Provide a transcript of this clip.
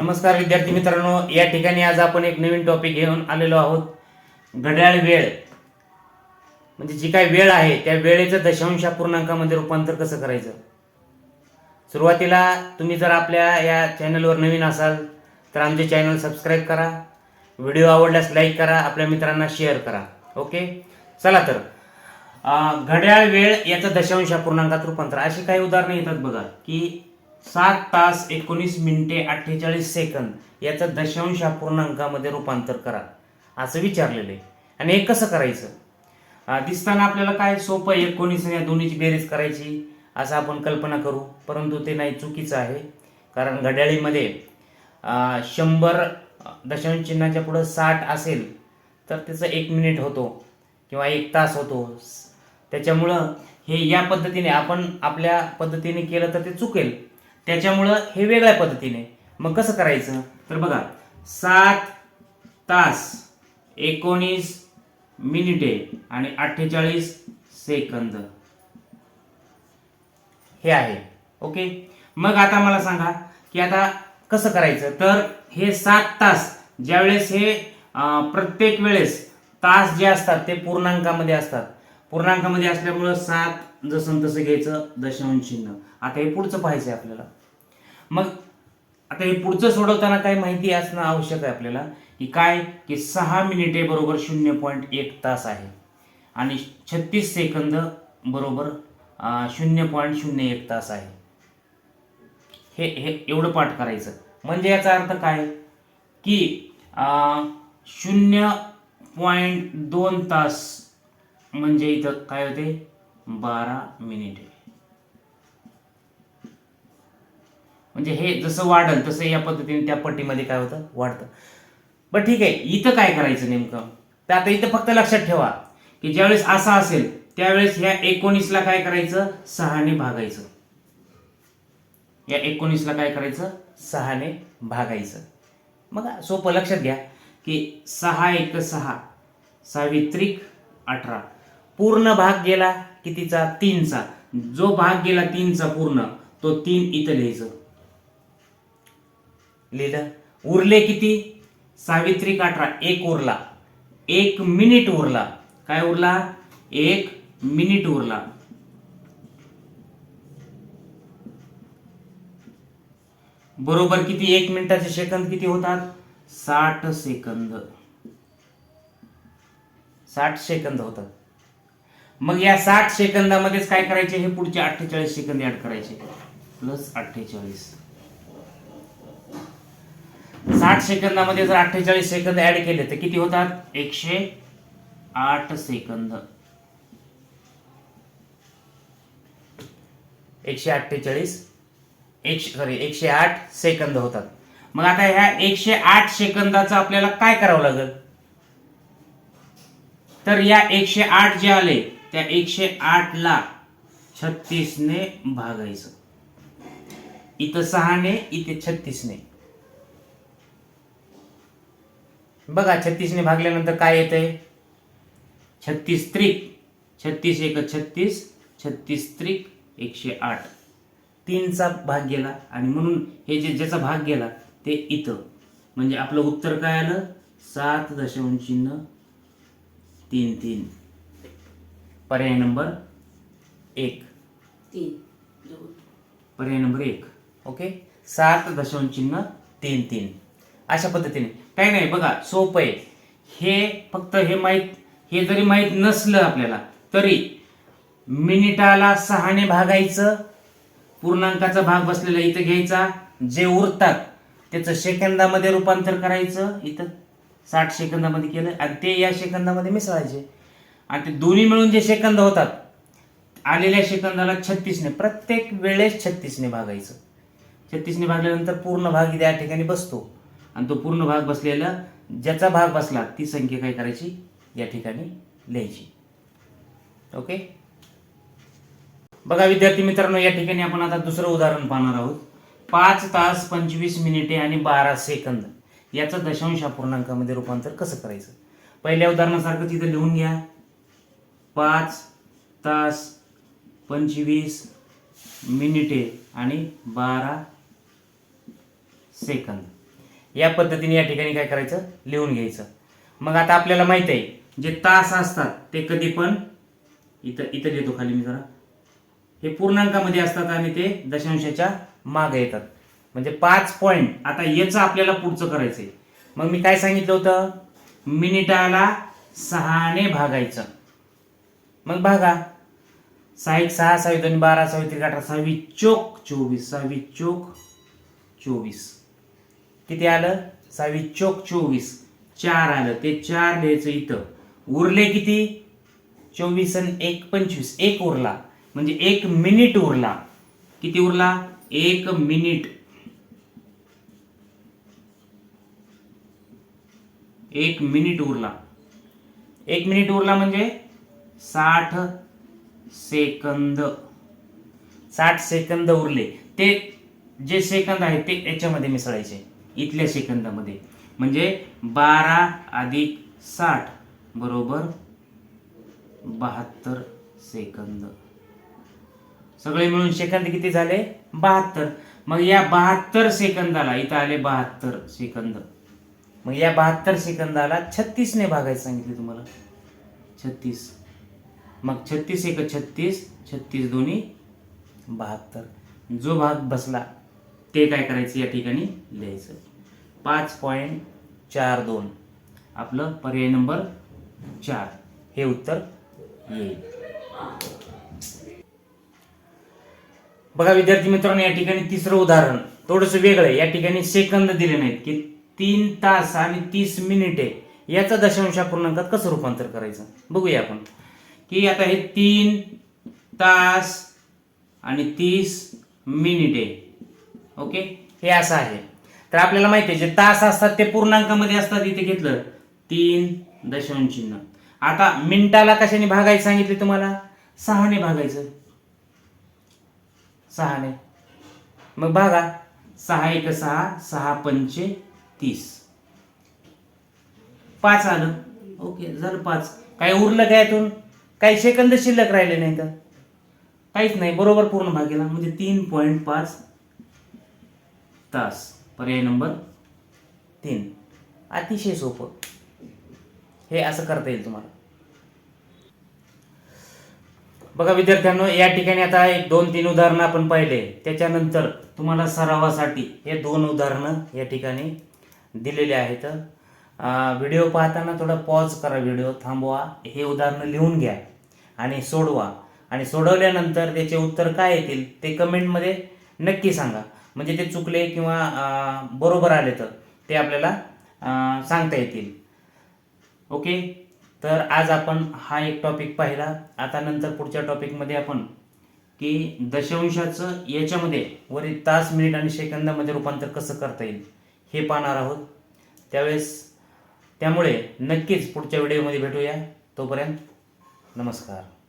नमस्कार विद्यार्थी मित्रांनो या ठिकाणी आज आपण एक नवीन टॉपिक घेऊन आलेलो आहोत. घड्याळ वेळ. म्हणजे जी काय वेळ आहे त्या वेळेचं दशांश पूर्णांकामध्ये रूपांतर कसं करायचं? सुरुवातीला तुम्ही जर आपल्या या चॅनलवर नवीन असाल तर आमचे चॅनल सबस्क्राईब करा. व्हिडिओ आवडल्यास लाईक करा आपल्या मित्रांना शेअर करा. ओके? चला तर. घड्याळ वेळ याचं दशांश पूर्णांकात रूपांतर. अशी काही उदाहरणं येतात बघा की सात तास एकोणीस मिनिटे अठ्ठेचाळीस सेकंद याचं दशांश पूर्णांकामध्ये रूपांतर करा. असं विचारलेलं आहे. आणि हे कसं करायचं? दिसताना आपल्याला काय सोपं आहे? एकोणीस या दोन्हीची बेरीज करायची. असं आपण कल्पना करू. परंतु ते नाही चुकीचं आहे. कारण घड्याळीमध्ये शंभर दशांश चिन्हाच्या पुढं साठ असेल तर त्याचं एक मिनिट होतो किंवा एक तास होतो. त्याच्यामुळं हे या पद्धतीने आपण आपल्या पद्धतीने केलं तर ते चुकेल. त्याच्यामुळं हे वेगळ्या पद्धतीने. मग कसं करायचं? तर बघा सात तास एकोणीस मिनिटे आणि अठ्ठेचाळीस सेकंद. हे आहे. ओके? मग आता मला सांगा की आता कसं करायचं? तर हे सात तास ज्यावेळेस हे प्रत्येक वेळेस तास जे असतात ते पूर्णांकामध्ये असतात. पूर्णांकामध्ये असल्यामुळं सात जसं तसं घ्यायचं दशांश चिन्ह. आता हे पुढचं पाहायचं आहे आपल्याला. मग आता हे पुढचं सोडवताना काय माहिती असणं आवश्यक आहे आपल्याला? की काय? की सहा मिनिटे बरोबर शून्य पॉईंट एक तास आहे. आणि छत्तीस सेकंद बरोबर शून्य पॉईंट शून्य एक तास आहे. हे हे एवढं पाठ करायचं. म्हणजे याचा अर्थ काय? की शून्य पॉईंट दोन तास म्हणजे इथं काय होते? बारा मिनिटे. म्हणजे हे जसं वाढल तसं या पद्धतीने त्या पट्टीमध्ये काय होतं? वाढतं. बरं ठीक आहे. इथं काय करायचं नेमकं? तर आता इथं फक्त लक्षात ठेवा की ज्यावेळेस असा असेल त्यावेळेस ह्या एकोणीसला काय करायचं? सहाने भागायचं. या एकोणीसला काय करायचं? सहाने भागायचं. मग सोपं लक्षात घ्या की सहा एक सहा सावित्रिक अठरा. पूर्ण भाग गेला. कितीचा? तीनचा. जो भाग गेला तीनचा पूर्ण तो तीन इथं लिहायचं. लिहिलं? उरले किती? सावित्री काठरा एक उरला. एक मिनिट उरला. काय उरला? एक मिनिट उरला. बरोबर किती? एक मिनिटाचे सेकंद किती होतात? साठ सेकंद. साठ सेकंद होतात. मग या साठ सेकंदामध्येच काय करायचे? हे पुढचे अठ्ठेचाळीस सेकंद ऍड करायचे. प्लस अठ्ठेचाळीस. साठ सेकंदामध्ये जर अठ्ठेचाळीस सेकंद ऍड केले तर किती होतात? एकशे आठ सेकंद. एकशे अठ्ठेचाळीस एकशे सॉरी एकशे आठ सेकंद होतात. मग आता ह्या एकशे आठ सेकंदाचं आपल्याला काय करावं लागेल? तर या एकशे आठ जे आले त्या एकशे आठ ला छत्तीसने भागायचं. इथं सहाने इथे छत्तीसने. बघा छत्तीसने भागल्यानंतर काय येतंय? छत्तीस त्रिक छत्तीस एक छत्तीस छत्तीस त्रिक एकशे आठ. तीनचा भाग गेला आणि म्हणून हे जे ज्याचा भाग गेला ते इथं. म्हणजे आपलं उत्तर काय आलं? सात दशांश चिन्ह तीन तीन. पर्याय नंबर एक. तीन. पर्याय नंबर एक. ओके? सात दशांश चिन्ह तीन तीन. अशा पद्धतीने. काही नाही बघा सोपं आहे. हे फक्त हे माहीत हे जरी माहीत नसलं आपल्याला तरी मिनिटाला सहाने भागायचं पूर्णांकाचा भाग बसलेला इथं घ्यायचा जे उरतात त्याचं सेकंदामध्ये रूपांतर करायचं इथं. साठ सेकंदामध्ये केलं आणि ते या सेकंदामध्ये मिसळायचे. आणि ते दोन्ही मिळून जे सेकंद होतात आलेल्या सेकंदाला छत्तीसने प्रत्येक वेळेस छत्तीसने भागायचं. छत्तीसने भागल्यानंतर पूर्ण भाग त्या ठिकाणी बसतो. आणि तो पूर्ण भाग बसलेला ज्याचा भाग बसला ती संख्या काय करायची? या ठिकाणी लिहायची. ओके? बघा विद्यार्थी मित्रांनो या ठिकाणी आपण आता दुसरं उदाहरण पाहणार आहोत. पाच तास पंचवीस मिनिटे आणि बारा सेकंद. याचं दशांश अपूर्णांकामध्ये रूपांतर कसं करायचं? पहिल्या उदाहरणासारखं तिथं लिहून घ्या. पाच तास पंचवीस मिनिटे आणि बारा सेकंद. या पद्धतीने या ठिकाणी काय करायचं? लिहून घ्यायचं. मग आता आपल्याला माहीत आहे जे तास असतात ते कधी पण इथं इथं देतो खाली मी जरा. हे पूर्णांकामध्ये असतात आणि ते दशांशाच्या मागे येतात. म्हणजे पाच पॉईंट आता याचं आपल्याला पुढचं करायचंय. मग मी काय सांगितलं होतं? मिनिटाला सहाने भागायचं. मग भागा सहा एक सहा सहावी दोन बारा सहावी त्रिक अठरा सहावी चोक चोवीस सहावी चोक चोवीस. किती आलं? सहावी चोक चोवीस. चार आलं. ते चार लिहायचं इथं. उरले किती? चोवीस आणि एक पंचवीस. एक उरला. म्हणजे एक मिनिट उरला. किती उरला? एक मिनिट. एक मिनिट उरला. एक मिनिट उरला म्हणजे? साठ सेकंद. साठ सेकंद उरले. ते जे सेकंद आहे ते याच्यामध्ये मिसळायचे. इथल्या सेकंदामध्ये. म्हणजे बारा अधिक साठ बरोबर बहात्तर सेकंद. सगळे मिळून सेकंद किती झाले? बहात्तर. मग या बहात्तर सेकंदाला इथं आले बहात्तर सेकंद. मग या बहात्तर सेकंदाला छत्तीसने भागायचं सांगितले तुम्हाला. छत्तीस. मग छत्तीस एक छत्तीस छत्तीस दोन्ही बहात्तर. जो भाग बसला ते काय करायचं या ठिकाणी लिहायचं. पाच पॉईंट चार दोन. आपलं पर्याय नंबर चार. हे उत्तर येईल. बघा विद्यार्थी मित्रांनो या ठिकाणी तिसरं उदाहरण. थोडंसं वेगळं आहे. या ठिकाणी सेकंद दिले नाहीत की तीन तास आणि तीस मिनिटे याचा दशांश पूर्णांकात कसं रूपांतर करायचं? बघूया आपण. की आता हे तीन तास आणि तीस मिनिटे. ओके? हे असं आहे. तर आपल्याला माहिती आहे जे तास असतात ते पूर्णांकामध्ये असतात इथे घेतलं. तीन दशांश चिन्ह आता मिनिटाला कशाने भागायचं सांगितले तुम्हाला? सहाने भागायचं. सहाने. मग भागा. सहा एक सहा सहा पंचे तीस. पाच आलं. ओके झालं पाच. काय उरलं काय यातून? काही सेकंद शिल्लक राहिले नाही तर काहीच नाही बरोबर पूर्ण भागेला. म्हणजे तीन पॉईंट पाच तास. पर्याय नंबर तीन. अतिशय सोपं. हे असं करता येईल तुम्हाला. बघा विद्यार्थ्यांनो या ठिकाणी आता एक दोन तीन उदाहरणं आपण पाहिले. त्याच्यानंतर तुम्हाला सरावासाठी हे दोन उदाहरणं या ठिकाणी दिलेले आहेत. व्हिडिओ पाहताना थोडा पॉज करा व्हिडिओ थांबवा. हे उदाहरणं लिहून घ्या आणि सोडवा. आणि सोडवल्यानंतर त्याचे उत्तर काय येतील ते कमेंटमध्ये नक्की सांगा. म्हणजे ते चुकले किंवा बरोबर आले तर ते आपल्याला सांगता येतील. ओके तर आज आपण हा एक टॉपिक पाहिला. आता नंतर पुढच्या टॉपिकमध्ये आपण की दशांशाचं याच्यामध्ये वरील तास मिनिट आणि सेकंदामध्ये रूपांतर कसं करता येईल हे पाहणार आहोत. त्यावेळेस त्यामुळे नक्कीच पुढच्या व्हिडिओमध्ये भेटूया. तोपर्यंत नमस्कार.